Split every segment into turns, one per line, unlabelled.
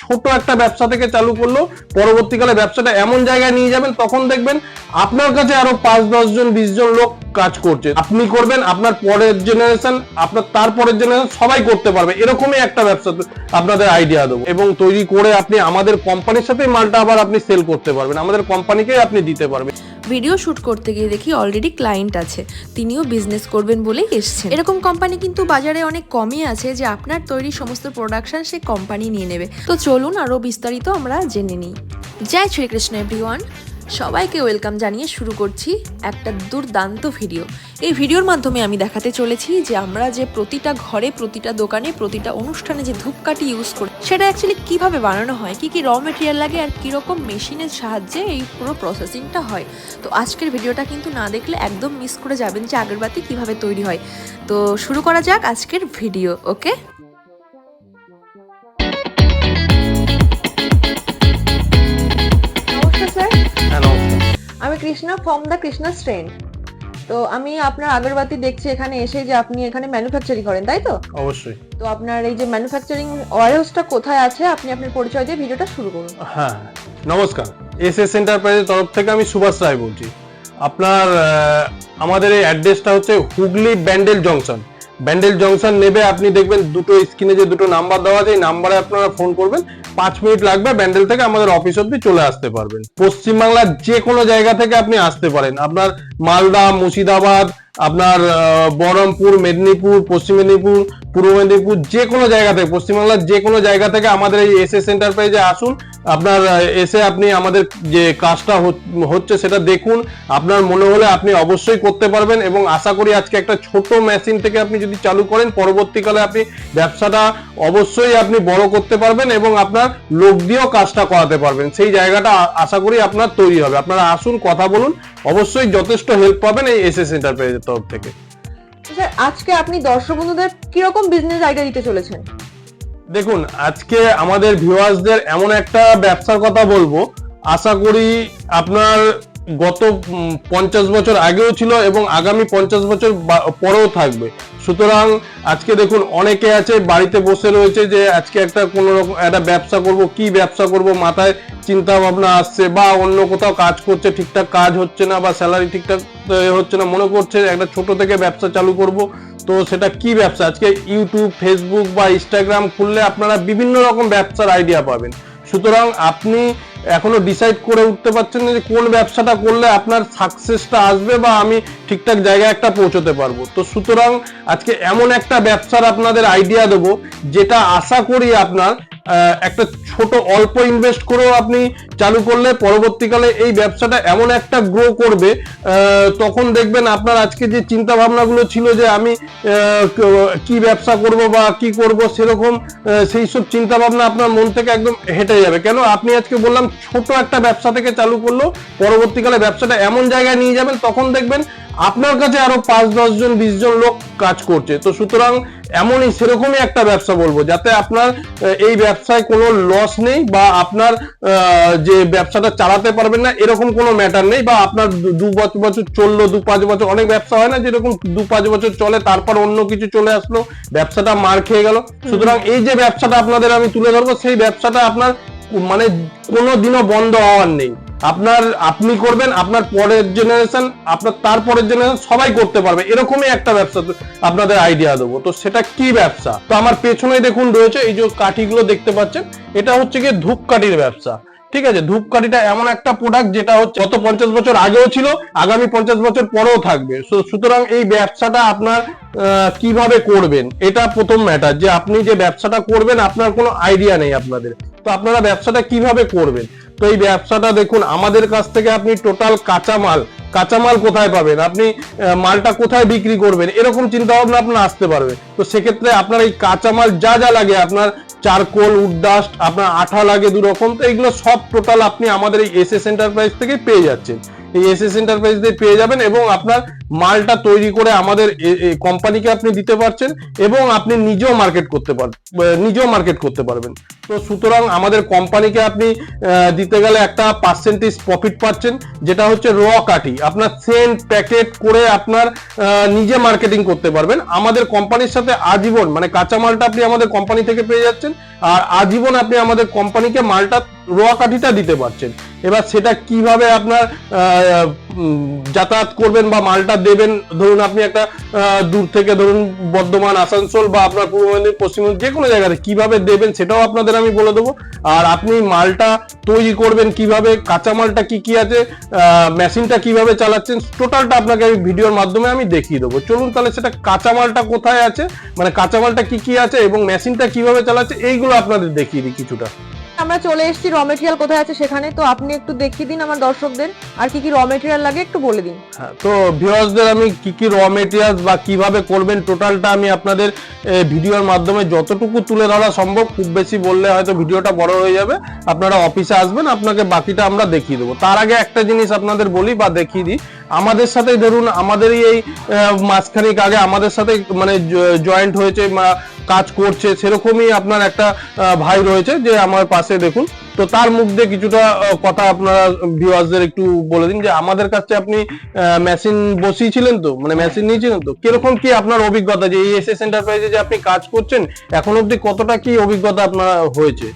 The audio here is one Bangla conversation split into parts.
ছোট একটা ব্যবসা থেকে চালু করল, পরবর্তীকালে ব্যবসাটা এমন জায়গায় নিয়ে যাবেন, তখন দেখবেন আপনার কাছে আরও পাঁচ, দশ জন, বিশ জন লোক কাজ করছে। আপনি করবেন, আপনার পরের জেনারেশন আপনার তারপরের জেনারেশন সবাই করতে পারবে। এরকমই একটা ব্যবসা আপনাদের আইডিয়া দেবো। এবং তৈরি করে আপনি আমাদের কোম্পানির সাথে মালটা আবার আপনি সেল করতে পারবেন। আমাদের কোম্পানিকেই আপনি দিতে পারবেন।
ভিডিও শ্যুট করতে গিয়ে দেখি অলরেডি ক্লায়েন্ট আছে। তিনিও বিজনেস করবেন বলেই এসছেন। এরকম কোম্পানি কিন্তু বাজারে অনেক কমই আছে যে আপনার তৈরি সমস্ত প্রোডাকশন সে কোম্পানি নিয়ে নেবে। তো চলুন আরও বিস্তারিত আমরা জেনে নিই। জয় শ্রীকৃষ্ণ এভরিওয়ান সবাইকে ওয়েলকাম জানিয়ে শুরু করছি একটা দুর্দান্ত ভিডিও। এই ভিডিওর মাধ্যমে আমি দেখাতে চলেছি যে আমরা যে প্রতিটা ঘরে, প্রতিটা দোকানে, প্রতিটা অনুষ্ঠানে যে ধূপকাঠি ইউজ করি সেটা অ্যাকচুয়ালি কীভাবে বানানো হয়, কি কি র মেটেরিয়াল লাগে আর কীরকম মেশিনের সাহায্যে এই পুরো প্রসেসিংটা হয়। তো আজকের ভিডিওটা কিন্তু না দেখলে একদম মিস করে যাবেন যে আগরবাতি কীভাবে তৈরি হয়। তো শুরু করা যাক আজকের ভিডিও ওকে
আমি Krishna from the Krishna strain তো আমি আপনার আগরবাতি দেখছি এখানে এসে যে আপনি এখানে ম্যানুফ্যাকচারিং করেন তাই তো?
অবশ্যই।
তো আপনার এই যে ম্যানুফ্যাকচারিং ওয়ারহাউসটা কোথায় আছে আপনি আপনার পরিচয় দিয়ে ভিডিওটা শুরু করুন।
হ্যাঁ নমস্কার। এস এস এন্টারপ্রাইজের তরফ থেকে আমি সুভাষ রায় বলছি। আপনার আমাদের এই অ্যাড্রেসটা হচ্ছে হুগলি ব্যান্ডেল জংশন। ব্যান্ডেল জংশন নেবে, আপনি দেখবেন দুটো স্ক্রিনে যে দুটো নাম্বার দেওয়া আছে, এই নাম্বারে আপনারা ফোন করবেন। পাঁচ মিনিট লাগবে, ব্যান্ডেল থেকে আমাদের অফিস অব্দি চলে আসতে পারবেন। পশ্চিমবাংলার যে কোনো জায়গা থেকে আপনি আসতে পারেন। আপনার মালদা, মুর্শিদাবাদ আপনার বহরমপুর, মেদিনীপুর, পশ্চিম মেদিনীপুর, পূর্ব মেদিনীপুর, যে কোনো জায়গা থেকে, পশ্চিমবাংলার যে কোনো জায়গা থেকে আমাদের এই এস এস এন্টারপ্রাইজে আসুন। আপনার এসে আপনি আমাদের যে কাজটা হচ- হচ্ছে সেটা দেখুন। আপনার মনে হলে আপনি অবশ্যই করতে পারবেন এবং আশা করি আজকে একটা ছোট মেশিন থেকে আপনি যদি চালু করেন, পরবর্তীকালে আপনি ব্যবসাটা অবশ্যই আপনি বড় করতে পারবেন এবং আপনার লোক দিয়েও কাজটা করাতে পারবেন। সেই জায়গাটা আশা করি আপনার তৈরি হবে। আপনারা আসুন, কথা বলুন। অবশ্যই যথেষ্ট হেল্প পাবেন এই এস এস তরফ থেকে।
স্যার আজকে আপনি দর্শক বন্ধুদের কীরকম বিজনেস আইডিয়া দিতে চলেছেন?
দেখুন আজকে আমাদের ভিউয়ার্সদের এমন একটা ব্যবসার কথা বলব। আশা করি আপনার গত পঞ্চাশ বছর আগেও ছিল এবং আগামী পঞ্চাশ বছর পরেও থাকবে। সুতরাং আজকে দেখুন, অনেকে আছে বাড়িতে বসে রয়েছে যে আজকে একটা কোনো রকম, একটা ব্যবসা করব, কি ব্যবসা করব, মাথায় চিন্তা ভাবনা আসছে বা অন্য কোথাও কাজ করছে, ঠিকঠাক কাজ হচ্ছে না বা স্যালারি ঠিকঠাক হচ্ছে না, মনে করছে একটা ছোট থেকে ব্যবসা চালু করব। তো সেটা কি ব্যবসা? আজকে ইউটিউব, ফেসবুক বা ইনস্টাগ্রাম খুললে আপনারা বিভিন্ন রকম ব্যবসার আইডিয়া পাবেন। সুতরাং আপনি এখনও ডিসাইড করে উঠতে পারছেন না যে কোন ব্যবসাটা করলে আপনার সাকসেসটা আসবে বা আমি ঠিকঠাক জায়গায় একটা পৌঁছতে পারব। তো সুতরাং আজকে এমন একটা ব্যবসার আপনাদের আইডিয়া দেবো, যেটা আশা করি আপনার একটা ছোট অল্প ইনভেস্ট করেও আপনি চালু করলে পরবর্তীকালে এই ব্যবসাটা এমন একটা গ্রো করবে তখন দেখবেন আপনার আজকে যে চিন্তা ভাবনাগুলো ছিল যে আমি কি ব্যবসা করব বা কি করব সেরকম সেই সব চিন্তা ভাবনা আপনার মন থেকে একদম হেঁটে যাবে। কেন? আপনি আজকে বললাম ছোট একটা ব্যবসা থেকে চালু করল, পরবর্তীকালে ব্যবসাটা এমন জায়গায় নিয়ে যাবেন, তখন দেখবেন আপনার কাছে আরও পাঁচ, দশ জন, বিশ জন লোক কাজ করছে। তো সুতরাং এমনই সেরকমই একটা ব্যবসা বলব যাতে আপনার এই ব্যবসায় কোনো লস নেই বা আপনার আহ, যে ব্যবসাটা চালাতে পারবেন না এরকম কোনো ম্যাটার নেই বা আপনার দু- দু বছর বছর চলল দু পাঁচ বছর অনেক ব্যবসা হয় না যেরকম দু পাঁচ বছর চলে তারপর অন্য কিছু চলে আসলো ব্যবসাটা মার খেয়ে গেল। সুতরাং এই যে ব্যবসাটা আপনাদের আমি তুলে ধরবো সেই ব্যবসাটা আপনার মানে কোনো দিনও বন্ধ হওয়ার নেই। আপনার, আপনি করবেন, আপনার পরের জেনারেশন আপনার তারপরের জেনারেশন সবাই করতে পারবে। এরকমই একটা ব্যবসা আপনাদের আইডিয়া দেবো। তো সেটা কি ব্যবসা? তো আমার পেছনে দেখুন রয়েছে এই যে কাঠিগুলো দেখতে পাচ্ছেন, এটা হচ্ছে গিয়ে ধূপকাঠির ব্যবসা। ঠিক আছে, ধূপকাঠিটা এমন একটা প্রোডাক্ট যেটা হচ্ছে গত পঞ্চাশ বছর আগেও ছিল, আগামী পঞ্চাশ বছর পরেও থাকবে। সুতরাং এই ব্যবসাটা আপনার কীভাবে করবেন, এটা প্রথম ম্যাটার যে আপনি যে ব্যবসাটা করবেন, আপনার কোনো আইডিয়া নেই আপনাদের। তো আপনারা ব্যবসাটা কীভাবে করবেন? তো এই ব্যবসাটা দেখুন, আমাদের কাছ থেকে আপনি টোটাল কাঁচামাল কাঁচামাল কোথায় পাবেন? আপনি মালটা কোথায় বিক্রি করবেন? এরকম চিন্তা ভাবনা আপনার আসতে পারবে। তো সেক্ষেত্রে আপনার এই কাঁচামাল যা যা লাগে আপনার চারকোল উডডাস্ট আপনার আঠা লাগে দু রকম তো এগুলো সব টোটাল আপনি আমাদের এই এস এস এন্টারপ্রাইজ থেকে পেয়ে যাচ্ছেন। এই এস এস এন্টারপ্রাইজ দিয়ে পেয়ে যাবেন এবং আপনার মালটা তৈরি করে আমাদের কোম্পানিকে আপনি দিতে পারছেন এবং আপনি নিজেও মার্কেট করতে পারবেন নিজেও মার্কেট করতে পারবেন। তো সুতরাং আমাদের কোম্পানিকে আপনি দিতে গেলে একটা পার্সেন্টেজ প্রফিট পাচ্ছেন, যেটা হচ্ছে র কাঠি। আপনার সেন্ট প্যাকেট করে আপনার নিজে মার্কেটিং করতে পারবেন। আমাদের কোম্পানির সাথে আজীবন মানে কাঁচামালটা আপনি আমাদের কোম্পানি থেকে পেয়ে যাচ্ছেন, আর আজীবন আপনি আমাদের কোম্পানিকে মালটা র কাঠিটা দিতে পারছেন। এবার সেটা কীভাবে আপনার যাতায়াত করবেন বা মালটা দেবেন? ধরুন আপনি একটা দূর থেকে ধরুন বর্ধমান, আসানসোল বা আপনার পূর্ব মেদিনীপুর, পশ্চিম যে কোনো জায়গাতে কীভাবে দেবেন সেটাও আপনাদের আমি বলে দেবো। আর আপনি মালটা তৈরি করবেন কীভাবে কাঁচা মালটা কি কি আছে মেশিনটা কীভাবে চালাচ্ছেন, টোটালটা আপনাকে আমি ভিডিওর মাধ্যমে আমি দেখিয়ে দেবো। চলুন তাহলে সেটা কাঁচা মালটা কোথায় আছে মানে কাঁচা মালটা কি কি আছে এবং মেশিনটা কীভাবে চালাচ্ছে, এইগুলো আপনাদের দেখিয়ে দিই কিছুটা।
আমরা চলে এসেছি র মেটেরিয়াল কোথায় আছে সেখানে। তো আপনি একটু দেখিয়ে দিন আমার দর্শকদের আর কি কি র মেটেরিয়াল লাগে একটু বলে দিন।
হ্যাঁ, তো ভিউয়ার্সদের আমি কি কি র মেটেরিয়ালস বা কীভাবে করবেন টোটালটা আমি আপনাদের ভিডিওর মাধ্যমে যতটুকু তুলে ধরা সম্ভব খুব বেশি বললে হয়তো ভিডিওটা বড় হয়ে যাবে। আপনারা অফিসে আসবেন আপনাকে বাকিটা আমরা দেখিয়ে দেবো। তার আগে একটা জিনিস আপনাদের বলি বা দেখিয়ে দিই। আমাদের সাথে ধরুন আমাদেরই এই মাসখানেক আগে আমাদের সাথে মানে জয়েন্ট হয়েছে কাজ করছে, সেরকমই আপনার একটা ভাই রয়েছে যে আমার পাশে দেখুন। তো তার মুখ দিয়ে কিছুটা কথা আপনারা ভিউয়ার্সদের একটু বলে দিন যে আমাদের কাছে আপনি মেশিন বসিয়েছিলেন তো মানে মেশিন নিয়েছিলেন তো, কীরকম কি আপনার অভিজ্ঞতা যে এই এসএস এন্টারপ্রাইজে যে আপনি কাজ করছেন, এখন অবধি কতটা কি অভিজ্ঞতা আপনার হয়েছে?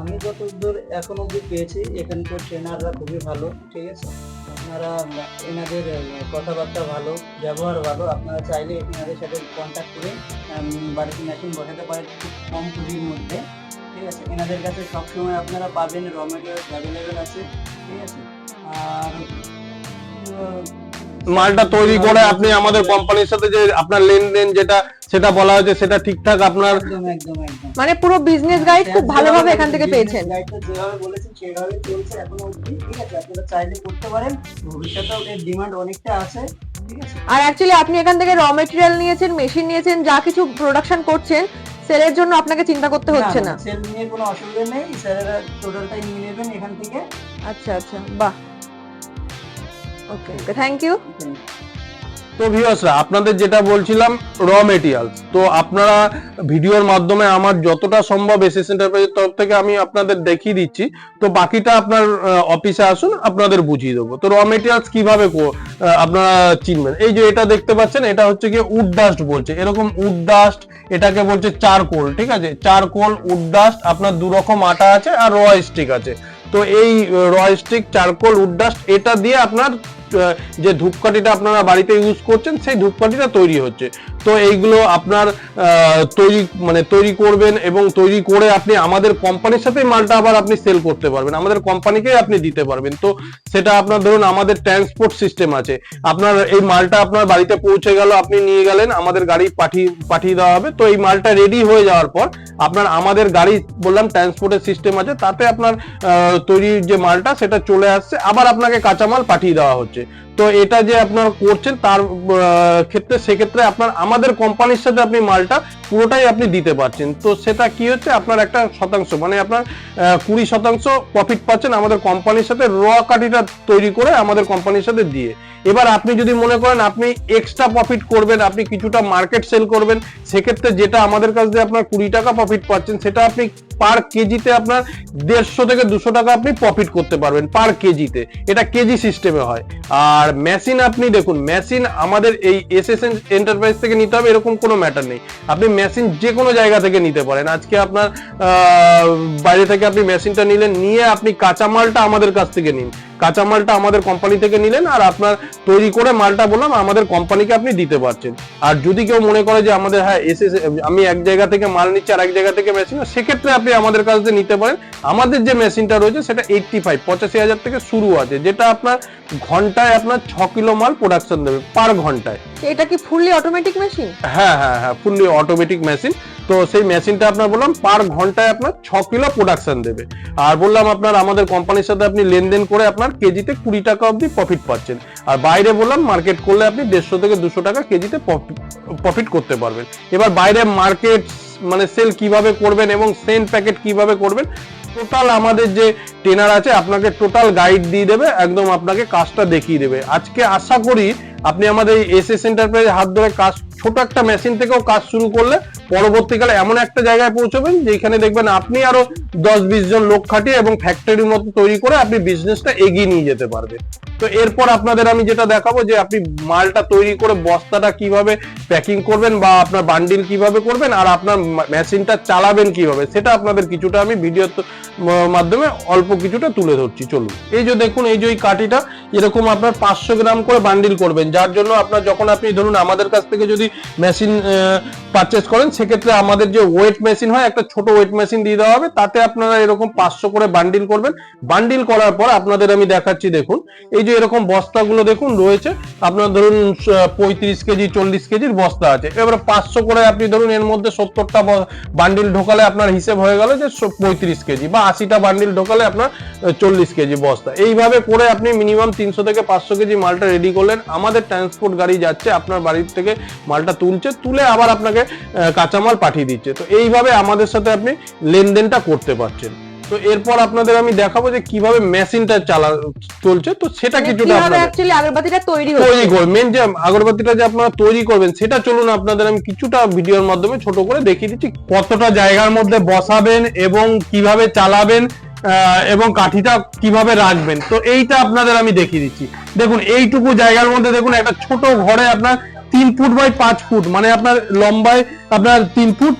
আমি যতদূর এখন অবধি পেয়েছি, এখানকার ট্রেনাররা খুবই ভালো, ঠিক আছে? আপনারা এনাদের কথাবার্তা ভালো, ব্যবহার ভালো, আপনারা চাইলে এনাদের সাথে কন্ট্যাক্ট করে বাড়িতে মেশিন বসাতে পারেন খুব কম পুঁজির মধ্যে, ঠিক আছে? এনাদের কাছে সবসময় আপনারা পাবেন র মেটেরিয়াল অ্যাভেলেবেল আছে, ঠিক আছে? আর
মালটা তৈরি করে আপনি আমাদের কোম্পানির সাথে যে আপনার লেনদেন যেটা সেটা বলা হয়েছে সেটা ঠিকঠাক আপনার
মানে পুরো বিজনেস গাইড খুব ভালোভাবে এখান থেকে পেয়েছেন।
যেভাবে বলেছেন সেভাবে চলছে এখনও অবধি ঠিক আছে? আপনারা চাইলে করতে পারেন ভবিষ্যতেও এর ডিমান্ড অনেকটা আছে
আর অ্যাকচুয়ালি আপনি এখান থেকে র মেটেরিয়াল নিয়েছেন মেশিন নিয়েছেন যা কিছু প্রোডাকশন করছেন সেলের জন্য আপনাকে চিন্তা করতে হচ্ছে না
সেল নিয়ে কোনো অসুবিধা নেই স্যারেরা টোটালটাই নিয়ে নেবেন এখান থেকে।
আচ্ছা আচ্ছা বাহ। ওকে ওকে থ্যাংক ইউ
তো ভিউয়ার্সরা আপনাদের যেটা বলছিলাম র মেটেরিয়ালস তো আপনারা ভিডিওর মাধ্যমে আমার যতটা সম্ভব এসএস এন্টারপ্রাইজের তরফ থেকে আমি আপনাদের দেখিয়ে দিচ্ছি। তো বাকিটা আপনার অফিসে আসুন, আপনাদের বুঝিয়ে দেবো। তো র মেটেরিয়ালস কীভাবে আপনারা চিনবেন? এই যে এটা দেখতে পাচ্ছেন, এটা হচ্ছে কি উড ডাস্ট বলছে। এরকম উড ডাস্ট এটাকে বলছে চারকোল, ঠিক আছে? চারকোল, উড ডাস্ট আপনার দু রকম আটা আছে আর র স্টিক আছে। তো এই র স্টিক চারকোল, উড ডাস্ট এটা দিয়ে আপনার যে ধূপকাঠিটা আপনারা বাড়িতে ইউজ করছেন, সেই ধূপকাঠিটা তৈরি হচ্ছে। তো এইগুলো আপনার তৈরি মানে তৈরি করবেন এবং তৈরি করে আপনি আমাদের কোম্পানির সাথে মালটা আবার আপনি সেল করতে পারবেন। আমাদের কোম্পানিকেই আপনি দিতে পারবেন। তো সেটা আপনার ধরুন, আমাদের ট্রান্সপোর্ট সিস্টেম আছে। আপনার এই মালটা আপনার বাড়িতে পৌঁছে গেল, আপনি নিয়ে গেলেন, আমাদের গাড়ি পাঠিয়ে পাঠিয়ে দেওয়া হবে। তো এই মালটা রেডি হয়ে যাওয়ার পর আপনার, আমাদের গাড়ি বললাম ট্রান্সপোর্টের সিস্টেম আছে, তাতে আপনার তৈরি যে মালটা, সেটা চলে আসছে। আবার আপনাকে কাঁচামাল পাঠিয়ে দেওয়া হচ্ছে। budget তো এটা যে আপনার করছেন তার ক্ষেত্রে, সেক্ষেত্রে আপনার, আমাদের কোম্পানির সাথে আপনি মালটা পুরোটাই আপনি দিতে পারছেন। তো সেটা কি হচ্ছে? আপনার একটা শতাংশ মানে আপনার কুড়ি শতাংশ প্রফিট পাচ্ছেন আমাদের কোম্পানির সাথে, র কাঠিটা তৈরি করে আমাদের কোম্পানির সাথে দিয়ে। এবার আপনি যদি মনে করেন আপনি এক্সট্রা প্রফিট করবেন, আপনি কিছুটা মার্কেট সেল করবেন, সেক্ষেত্রে যেটা আমাদের কাছ দিয়ে আপনার কুড়ি টাকা প্রফিট পাচ্ছেন, সেটা আপনি পার কেজিতে আপনার দেড়শো থেকে দুশো টাকা আপনি প্রফিট করতে পারবেন পার কেজিতে। এটা কেজি সিস্টেমে হয়। আর মেশিন আপনি দেখুন মেশিন আমাদের এই এস এস এন্টারপ্রাইজ থেকে নিতে হবে, এরকম কোনো ম্যাটার নেই। আপনি মেশিন যে কোনো জায়গা থেকে নিতে পারেন। আজকে আপনার বাইরে থেকে আপনি মেশিনটা নিলেন, নিয়ে আপনি কাঁচামালটা আমাদের কাছ থেকে নিন। কাঁচামালটা আমাদের কোম্পানি থেকে নিলেন আর আপনার তৈরি করে মালটা বললাম আমাদের কোম্পানিকে আপনি দিতে পারছেন। আর যদি কেউ মনে করে যে আমাদের হ্যাঁ এসে আমি এক জায়গা থেকে মাল নিচ্ছি আর এক জায়গা থেকে মেশিন সেক্ষেত্রে আপনি আমাদের কাছ থেকে নিতে পারেন। আমাদের যে মেশিনটা রয়েছে সেটা এইটটি ফাইভ পঁচাশি হাজার থেকে শুরু আছে যেটা আপনার ঘন্টায় আপনার ছ কিলো মাল প্রোডাকশন দেবে পার ঘন্টায়।
এটা কি ফুললি অটোমেটিক মেশিন
হ্যাঁ হ্যাঁ হ্যাঁ ফুললি অটোমেটিক মেশিন তো সেই মেশিনটা আপনার বললাম, পার ঘন্টায় আপনার ছ কিলো প্রোডাকশন দেবে। আর বললাম আপনার, আমাদের কোম্পানির সাথে আপনি লেনদেন করে আপনার কেজিতে কুড়ি টাকা অবধি প্রফিট পাচ্ছেন। আর বাইরে বললাম মার্কেট করলে আপনি দেড়শো থেকে দুশো টাকা কেজিতে প্রফিট করতে পারবেন। এবার বাইরে মার্কেট মানে সেল কীভাবে করবেন এবং সেন্ট প্যাকেট কীভাবে করবেন টোটাল আমাদের যে ট্রেনার আছে, আপনাকে টোটাল গাইড দিয়ে দেবে, একদম আপনাকে কাজটা দেখিয়ে দেবে। আজকে আশা করি, আপনি আমাদের এস এস এন্টারপ্রাইজ হাত ধরে কাজ, ছোট একটা মেশিন থেকেও কাজ শুরু করলে পরবর্তীকালে এমন একটা জায়গায় পৌঁছবেন যেখানে দেখবেন আপনি আরও দশ বিশ জন লোক খাটিয়ে এবং ফ্যাক্টরির মতো তৈরি করে আপনি বিজনেসটা এগিয়ে নিয়ে যেতে পারবেন। তো এরপর আপনাদের আমি যেটা দেখাবো যে আপনি মালটা তৈরি করে বস্তাটা কীভাবে প্যাকিং করবেন বা আপনার বান্ডিল কীভাবে করবেন আর আপনার মেশিনটা চালাবেন কীভাবে, সেটা আপনাদের কিছুটা আমি ভিডিও মাধ্যমে অল্প কিছুটা তুলে ধরছি। চলুন। এই যে দেখুন, এই যে এই কাঠিটা, এরকম আপনার পাঁচশো গ্রাম করে বান্ডিল করবেন, যার জন্য আপনার যখন আপনি, ধরুন আমাদের কাছ থেকে যদি মেশিন পারচেস করেন সেক্ষেত্রে আমাদের যে ওয়েট মেশিন হয় একটা ছোট ওয়েট মেশিন দিয়ে দেওয়া হবে। তাতে আপনারা এরকম পাঁচশো করে বান্ডিল করবেন। বান্ডিল করার পর আপনাদের আমি দেখাচ্ছি দেখুন। এই যে এরকম বস্তাগুলো দেখুন রয়েছে। আপনার ধরুন পঁয়ত্রিশ কেজি চল্লিশ কেজির বস্তা আছে। এবারে পাঁচশো করে আপনি ধরুন এর মধ্যে সত্তরটা বান্ডিল ঢোকালে আপনার হিসেব হয়ে গেল যে পঁয়ত্রিশ কেজি বা আশিটা বান্ডিল ঢোকালে আপনার চল্লিশ কেজি বস্তা। এইভাবে করে আপনি মিনিমাম তিনশো থেকে পাঁচশো কেজি মালটা রেডি করলেন। আমাদের ট্রান্সপোর্ট গাড়ি যাচ্ছে আপনার বাড়ির থেকে মালটা তুলছে। তুলে আবার আপনাকে আহ, কাঁচামাল পাঠিয়ে দিচ্ছে। তো এইভাবে আমাদের সাথে আপনি লেনদেনটা করতে পারছেন। তো এরপর আপনাদের আমি দেখাবো যে কীভাবে মেশিনটা চালা চলছে। তো সেটা
মানে
কিছুটা
অ্যাকচুয়ালি আগরবাতিটা তৈরি
মেন যে আগরবাতিটা যে আপনারা তৈরি করবেন সেটা চলুন আপনাদের আমি কিছুটা ভিডিওর মাধ্যমে ছোট করে দেখিয়ে দিচ্ছি। কতটা জায়গার মধ্যে বসাবেন এবং কীভাবে চালাবেন আহ, এবং কাঠিটা কীভাবে রাখবেন। তো এইটা আপনাদের আমি দেখিয়ে দিচ্ছি। দেখুন এইটুকু জায়গার মধ্যে দেখুন একটা ছোট ঘরে আপনার তিন ফুট বাই পাঁচ ফুট মানে আপনার লম্বায় আপনার তিন ফুট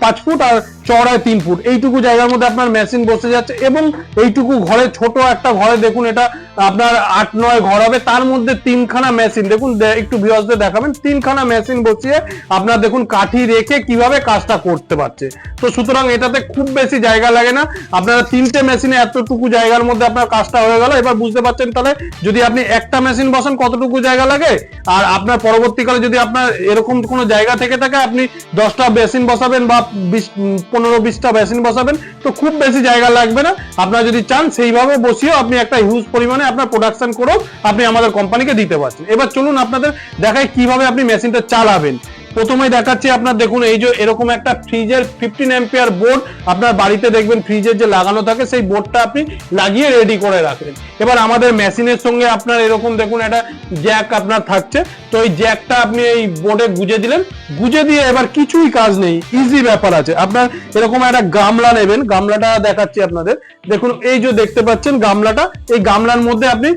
পাঁচ ফুট আর চওড়ায় তিন ফুট। এইটুকু জায়গার মধ্যে আপনার মেশিন বসে যাচ্ছে এবং এইটুকু ঘরে ছোট একটা ঘরে দেখুন এটা আপনার আট, নয় ঘর হবে। তার মধ্যে তিনখানা মেশিন দেখুন একটু ভিউয়ার্সদের দেখাবেন। তিনখানা মেশিন বসিয়ে আপনার দেখুন কাঠি রেখে কীভাবে কাজটা করতে পারছে। তো সুতরাং এটাতে খুব বেশি জায়গা লাগে না। আপনারা তিনটে মেশিনে এতটুকু জায়গার মধ্যে আপনার কাজটা হয়ে গেল। এবার বুঝতে পারছেন তাহলে যদি আপনি একটা মেশিন বসান কতটুকু জায়গা লাগে? আর আপনার পরবর্তীকালে যদি আপনার এরকম কোনো জায়গা থেকে থাকে, আপনি দশটা মেশিন বসাবেন বা বিশ পনেরো বিশটা মেশিন বসাবেন, তো খুব বেশি জায়গা লাগবে না। আপনারা যদি চান সেইভাবে বসিয়েও আপনি একটা হিউজ পরিমাণে আপনার প্রোডাকশন করেও আপনি আমাদের কোম্পানিকে দিতে পারছেন। এবার চলুন আপনাদের দেখায় কীভাবে আপনি মেশিনটা চালাবেন। প্রথমে দেখাচ্ছি আপনার, দেখুন, এই যে এরকম একটা ফ্রিজের ফিফটিন এম্পিয়ার বোর্ড আপনার বাড়িতে দেখবেন ফ্রিজের যে লাগানো থাকে, সেই বোর্ডটা আপনি লাগিয়ে রেডি করে রাখলেন এবার আমাদের মেশিনের সঙ্গে আপনার এরকম, দেখুন, একটা জ্যাক আপনার থাকছে। তো এই জ্যাকটা আপনি এই বোর্ডে গুজে দিলেন। গুজে দিয়ে এবার কিছুই কাজ নেই ইজি ব্যাপার আছে। আপনার এরকম একটা গামলা নেবেন, গামলাটা দেখাচ্ছি আপনাদের। দেখুন, এই যে দেখতে পাচ্ছেন গামলাটা, এই গামলার মধ্যে আপনি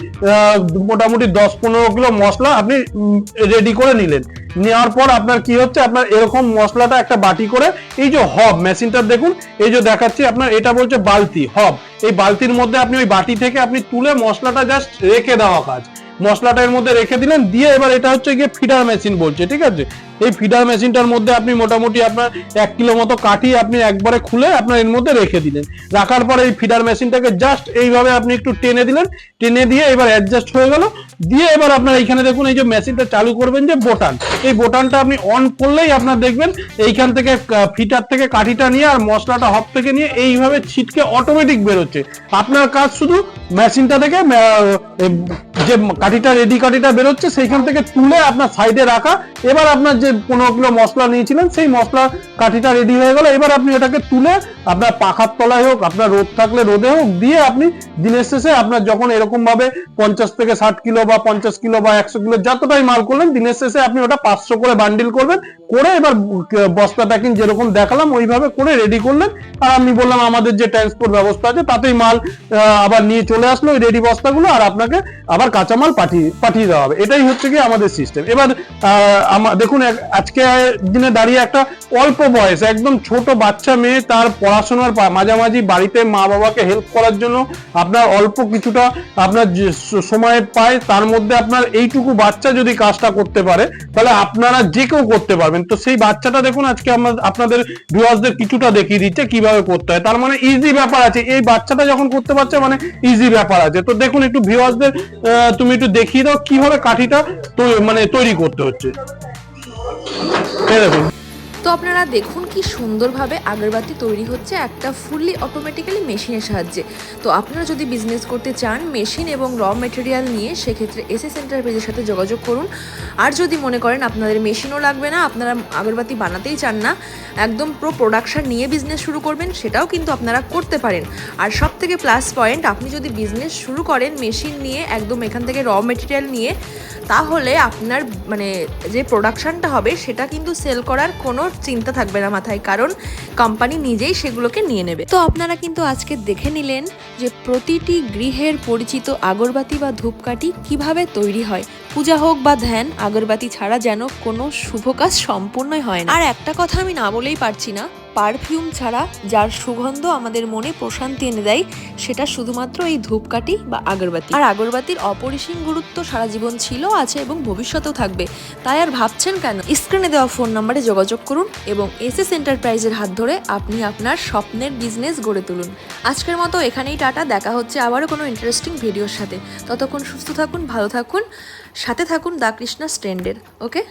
মোটামুটি দশ পনেরো কিলো মশলা আপনি রেডি করে নিলেন। নেওয়ার পর আপনার কি হচ্ছে? আপনার এরকম মশলাটা একটা বাটি করে, এই যে হব মেশিনটা দেখুন, এই যে দেখাচ্ছি আপনার, এটা বলছে বালতি, হব। এই বালতির মধ্যে আপনি ওই বাটি থেকে আপনি তুলে মশলাটা জাস্ট রেখে দেওয়া কাজ। মশলাটা এর মধ্যে রেখে দিলেন, দিয়ে এবার এটা হচ্ছে গিয়ে ফিডার মেশিন বলছে, ঠিক আছে? এই ফিডার মেশিনটার মধ্যে আপনি মোটামুটি আপনার এক কিলো মতো কাঠি আপনি একবারে খুলে আপনার এর মধ্যে রেখে দিলেন। রাখার পরে এই ফিডার মেশিনটাকে জাস্ট এইভাবে আপনি একটু টেনে দিলেন। টেনে দিয়ে এবার অ্যাডজাস্ট হয়ে গেল। দিয়ে এবার আপনার এইখানে দেখুন, এই যে মেশিনটা চালু করবেন যে বোটান। এই বোটানটা আপনি অন করলেই আপনার দেখবেন, এইখান থেকে ফিটার থেকে কাঠিটা নিয়ে আর মশলাটা হপ থেকে নিয়ে এইভাবে ছিটকে অটোমেটিক বেরোচ্ছে। আপনার কাজ শুধু মেশিনটা থেকে যে কাঠিটা, রেডি কাঠিটা বেরোচ্ছে, সেইখান থেকে তুলে আপনার সাইডে রাখা। এবার আপনার যে পনেরো কিলো মশলা নিয়েছিলেন, সেই মশলা কাঠিটা রেডি হয়ে গেল। এবার আপনি ওটাকে তুলে আপনার পাখার তলায় হোক, আপনার রোদ থাকলে রোদে হোক, দিয়ে আপনি দিনের শেষে আপনার যখন এরকম ভাবে পঞ্চাশ থেকে ষাট কিলো বা পঞ্চাশ কিলো বা একশো কিলো, যতটাই মাল করলেন, দিনের শেষে আপনি ওটা পাঁচশো করে বান্ডিল করবেন। করে এবার বস্তা প্যাকিং যেরকম দেখালাম, ওইভাবে করে রেডি করলেন। আর আমি বললাম, আমাদের যে ট্রান্সপোর্ট ব্যবস্থা আছে, তাতেই মাল আবার নিয়ে চলে আসলো ওই রেডি বস্তাগুলো, আর আপনাকে আবার কাঁচামাল পাঠিয়ে পাঠিয়ে দেওয়া হবে। এটাই হচ্ছে কি আমাদের সিস্টেম এবার দেখুন আজকে দিনে দাঁড়িয়ে একটা অল্প বয়স, একদম ছোট বাচ্চা মেয়ে, তার পড়াশোনার মাঝামাঝি বাড়িতে মা বাবাকে হেল্প করার জন্য আপনার অল্প কিছুটা আপনার সময় পায়, তার মধ্যে আপনার এইটুকু বাচ্চা যদি কাজটা করতে পারে, তাহলে আপনারা যে কেউ করতে পারবেন। তো সেই বাচ্চাটা দেখুন, আজকে আমরা আপনাদের ভিউয়ার্সদের কিছুটা দেখিয়ে দিচ্ছে কীভাবে করতে হয়। তার মানে ইজি ব্যাপার আছে। এই বাচ্চাটা যখন করতে পারছে মানে ইজি ব্যাপার আছে। তো দেখুন, একটু ভিউয়ার্সদের তুমি একটু দেখিয়ে দাও কীভাবে কাঠিটা মানে তৈরি করতে হচ্ছে। দেখুন।
তো আপনারা দেখুন কি সুন্দরভাবে আগরবাতি তৈরি হচ্ছে একটা ফুললি অটোমেটিক্যালি মেশিনের সাহায্যে। তো আপনারা যদি বিজনেস করতে চান মেশিন এবং র মেটেরিয়াল নিয়ে, সেক্ষেত্রে এস এস এন্টারপ্রাইজের সাথে যোগাযোগ করুন। আর যদি মনে করেন আপনাদের মেশিনও লাগবে না, আপনারা আগরবাতি বানাতেই চান না, একদম প্রো প্রোডাকশন নিয়ে বিজনেস শুরু করবেন, সেটাও কিন্তু আপনারা করতে পারেন। আর সব থেকে প্লাস পয়েন্ট আপনি যদি বিজনেস শুরু করেন মেশিন নিয়ে, একদম এখান থেকে র মেটেরিয়াল নিয়ে, তাহলে আপনার মানে যে প্রোডাকশনটা হবে, সেটা কিন্তু সেল করার কোনো চিন্তা থাকবে না মাথায়, কারণ কোম্পানি নিজেই সেগুলোকে নিয়ে নেবে। তো আপনারা কিন্তু আজকে দেখে নিলেন যে প্রতিটি গৃহের পরিচিত আগরবাতি বা ধূপকাঠি কীভাবে তৈরি হয়। পূজা হোক বা ধ্যান, আগরবাতি ছাড়া যেন কোনো শুভ কাজ সম্পূর্ণই হয় না। আর একটা কথা আমি না বলেই পারছি না পারফিউম ছাড়া যার সুগন্ধ আমাদের মনে প্রশান্তি এনে দেয়, সেটা শুধুমাত্র এই ধূপকাঠি বা আগরবাতি। আর আগরবাতির অপরিসীম গুরুত্ব সারা জীবন ছিল, আছে এবং ভবিষ্যতেও থাকবে। তাই আর ভাবছেন কেন? স্ক্রিনে দেওয়া ফোন নাম্বারে যোগাযোগ করুন এবং এস এস এন্টারপ্রাইজের হাত ধরে আপনি আপনার স্বপ্নের বিজনেস গড়ে তুলুন। আজকের মতো এখানেই টাটা। দেখা হচ্ছে আবারও কোনো ইন্টারেস্টিং ভিডিওর সাথে। ততক্ষণ সুস্থ থাকুন, ভালো থাকুন। সাথে থাকুন দা কৃষ্ণা স্ট্রেন্ডের ওকে?